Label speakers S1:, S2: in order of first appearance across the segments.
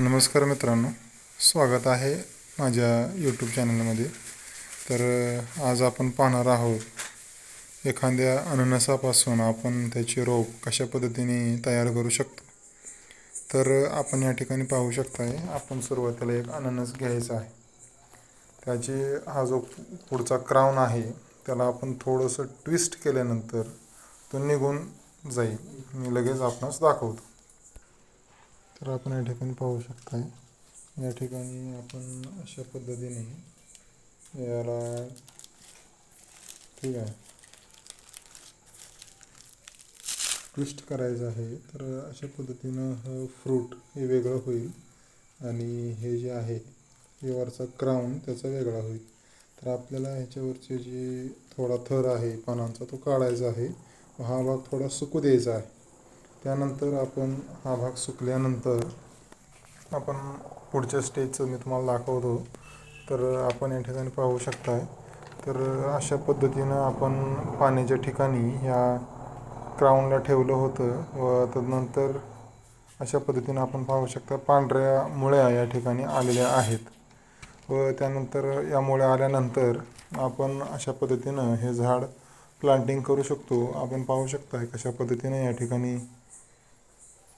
S1: नमस्कार मित्रांनो स्वागत आहे माझ्या यूट्यूब चॅनलमध्ये तर आज आपण पाहणार आहोत एखाद्या अननसापासून आपण त्याची रोप कशा पद्धतीने तयार करू शकतो? तर आपण या ठिकाणी पाहू शकताय आपण सुरुवातीला एक अननस घ्यायचा आहे. त्याची हा जो पुढचा क्राऊन आहे त्याला आपण थोडंसं ट्विस्ट केल्यानंतर तो निघून जाईल. मी लगेच आपणास दाखवतो. तर आपण या ठिकाणी पाहू शकताय. या ठिकाणी आपण अशा पद्धतीने याला ठीक आहे. ट्विस्ट करायचं आहे. तर अशा पद्धतीनं फ्रूट हे वेगळं होईल आणि हे जे आहे हे वरचा क्राऊन त्याचा वेगळा होईल. तर आपल्याला ह्याच्यावरचे जे थोडा थर आहे पानांचा तो काढायचा आहे. हा भाग थोडा सुकू द्यायचा आहे. त्यानंतर आपण हा भाग सुकल्यानंतर आपण पुढच्या स्टेजचं मी तुम्हाला दाखवतो. तर आपण या ठिकाणी पाहू शकताय. तर अशा पद्धतीनं आपण पाण्याच्या ठिकाणी ह्या क्राऊनला ठेवलं होतं व तदनंतर अशा पद्धतीनं आपण पाहू शकता पांढऱ्या मुळ्या या ठिकाणी आलेल्या आहेत. व त्यानंतर या मुळ्या आल्यानंतर आपण अशा पद्धतीनं हे झाड प्लांटिंग करू शकतो. आपण पाहू शकताय कशा पद्धतीने या ठिकाणी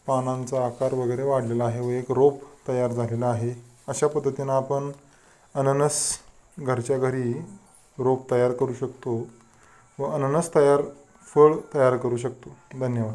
S1: पानांचा आकार वगैरे वाढलेला आहे व एक रोप तयार झालेला आहे. अशा पद्धतीनं आपण अननस घरच्या घरी रोप तयार करू शकतो व अननस तयार फळ तयार करू शकतो. धन्यवाद.